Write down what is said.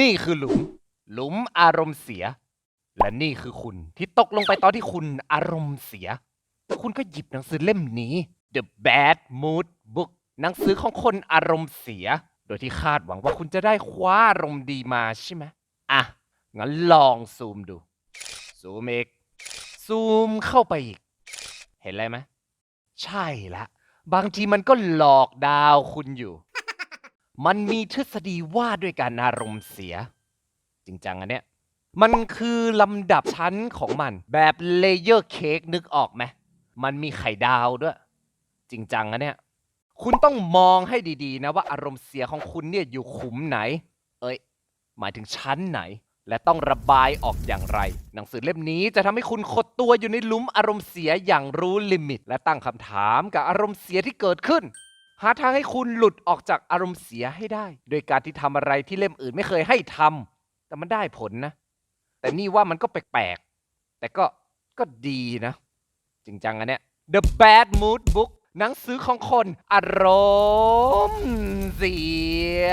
นี่คือหลุม หลุมอารมณ์เสีย และนี่คือคุณที่ตกลงไปตอนที่คุณอารมณ์เสีย คุณก็หยิบหนังสือเล่มนี้ The Bad Mood Book หนังสือของคนอารมณ์เสีย โดยที่คาดหวังว่าคุณจะได้คว้าอารมณ์ดีมาใช่ไหมอะ งั้นลองซูมดู ซูมอีก ซูมเข้าไปอีก เห็นอะไรไหม ใช่ละ บางทีมันก็หลอกดาวคุณอยู่ มันมีทฤษฎีว่าด้วยการอารมณ์เสีย จริงจังอันเนี้ยมันคือลำดับชั้นของมัน แบบเลเยอร์เค้กนึกออกไหมมันมีไข่ดาวด้วย จริงจังอันเนี้ยคุณต้องมองให้ดีๆนะว่าอารมณ์เสียของคุณเนี่ยอยู่ขุมไหน เอ้ย หมายถึงชั้นไหน และต้องระบายออกอย่างไร หนังสือเล่มนี้จะทำให้คุณขดตัวอยู่ในหลุมอารมณ์เสียอย่างรู้ลิมิต และตั้งคำถามกับอารมณ์เสียที่เกิดขึ้น หาทางให้คุณหลุดออกจากอารมณ์เสียให้ได้ โดยการที่ทำอะไรที่เล่มอื่นไม่เคยให้ทำแต่มันได้ผลนะ แต่นี่ว่ามันก็แปลกๆ แต่ก็ก็ดีนะ จริงจังอันเนี้ย The Bad Mood Book หนังสือของคนอารมณ์เสีย